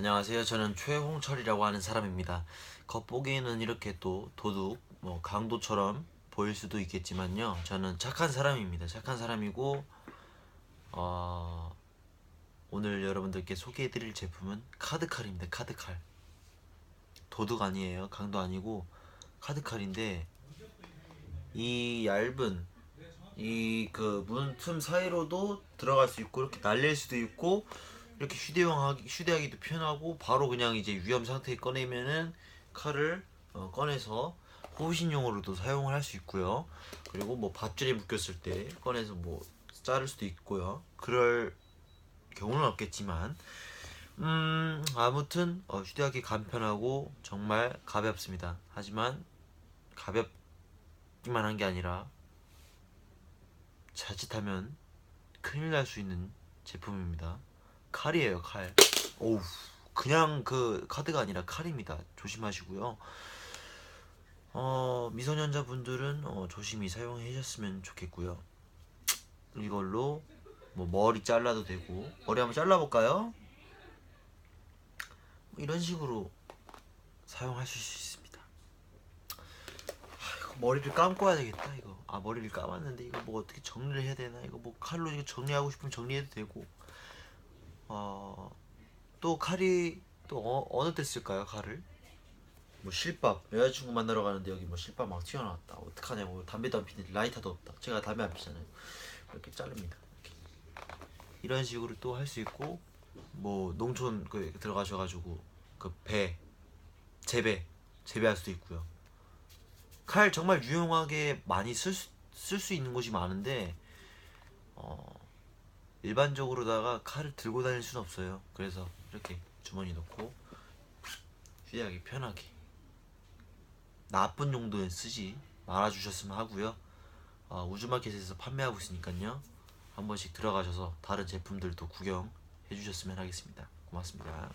안녕하세요. 저는 최홍철이라고 하는 사람입니다. 겉보기에는 이렇게 또 도둑, 뭐 강도처럼 보일 수도 있겠지만요. 저는 착한 사람입니다. 착한 사람이고 어, 오늘 여러분들께 소개해드릴 제품은 카드칼입니다. 카드칼. 도둑 아니에요. 강도 아니고 카드칼인데 이 얇은 이 그 문틈 사이로도 들어갈 수 있고 이렇게 날릴 수도 있고 이렇게 휴대용하기 휴대하기도 편하고 바로 그냥 이제 위험 상태에 꺼내면은 칼을 어, 꺼내서 호신용으로도 사용을 할 수 있고요. 그리고 뭐 밧줄에 묶였을 때 꺼내서 뭐 자를 수도 있고요. 그럴 경우는 없겠지만 음 아무튼 어, 휴대하기 간편하고 정말 가볍습니다. 하지만 가볍기만 한 게 아니라 자칫하면 큰일 날 수 있는 제품입니다. 칼이에요, 칼. 오우, 그냥 그 카드가 아니라 칼입니다. 조심하시고요. 어, 미성년자분들은 어, 조심히 사용해 주셨으면 좋겠고요. 이걸로 뭐 머리 잘라도 되고 머리 한번 잘라볼까요? 뭐 이런 식으로 사용하실 수 있습니다. 아, 머리를 감고 와야 되겠다 이거. 아 머리를 감았는데 이거 뭐 어떻게 정리를 해야 되나 이거 뭐 칼로 정리하고 싶으면 정리해도 되고. 어, 또 칼이 또 어, 어느 때 쓸까요 칼을? 뭐 실밥. 여자친구 만나러 가는데 여기 뭐 실밥 막 튀어나왔다. 어떡하냐고. 담배도 안 피는데 라이터도 없다. 제가 담배 안 피잖아요. 이렇게 자릅니다. 이런 식으로 또 할 수 있고 뭐 농촌 그 들어가셔가지고 그 배 재배 재배할 수도 있고요. 칼 정말 유용하게 많이 쓸수 있는 곳이 많은데 어 일반적으로다가 칼을 들고 다닐 수는 없어요. 그래서 이렇게 주머니 넣고 휴대하기 편하게 나쁜 용도에 쓰지 말아주셨으면 하고요. 어, 우주마켓에서 판매하고 있으니까요. 한 번씩 들어가셔서 다른 제품들도 구경해 주셨으면 하겠습니다. 고맙습니다.